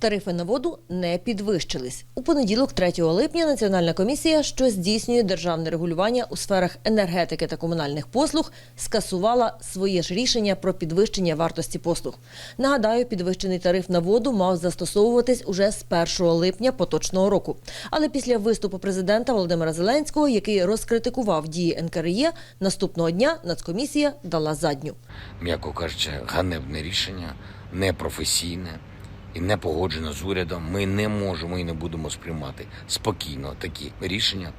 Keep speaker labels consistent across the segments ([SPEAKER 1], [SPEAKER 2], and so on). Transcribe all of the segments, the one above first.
[SPEAKER 1] Тарифи на воду не підвищились. У понеділок, 3 липня, Національна комісія, що здійснює державне регулювання у сферах енергетики та комунальних послуг, скасувала своє ж рішення про підвищення вартості послуг. Нагадаю, підвищений тариф на воду мав застосовуватись уже з 1 липня поточного року. Але після виступу президента Володимира Зеленського, який розкритикував дії НКРЄ, наступного дня Нацкомісія дала задню.
[SPEAKER 2] м'яко кажучи, ганебне рішення, непрофесійне і не погоджено з урядом. Ми не можемо і не будемо сприймати спокійно такі рішення.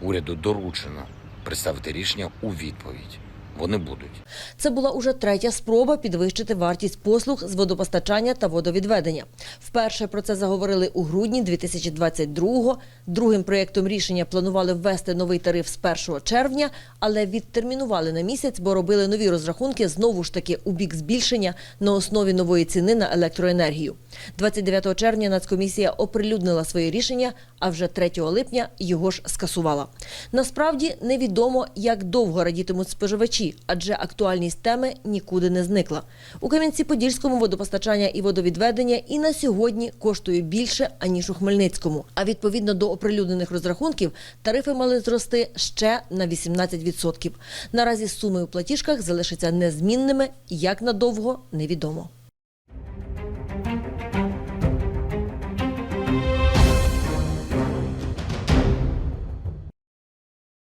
[SPEAKER 2] Уряду доручено представити рішення у відповідь. Вони будуть.
[SPEAKER 1] Це була уже третя спроба підвищити вартість послуг з водопостачання та водовідведення. Вперше про це заговорили у грудні 2022-го. Другим проєктом рішення планували ввести новий тариф з 1 червня, але відтермінували на місяць, бо робили нові розрахунки знову ж таки у бік збільшення на основі нової ціни на електроенергію. 29 червня Нацкомісія оприлюднила своє рішення, а вже 3 липня його ж скасувала. Насправді невідомо, як довго радітимуть споживачі, адже актуальність теми нікуди не зникла. У Кам'янці-Подільському водопостачання і водовідведення і на сьогодні коштує більше аніж у Хмельницькому. А відповідно до оприлюднених розрахунків, тарифи мали зрости ще на 18%. Наразі суми у платіжках залишаться незмінними. Як надовго невідомо.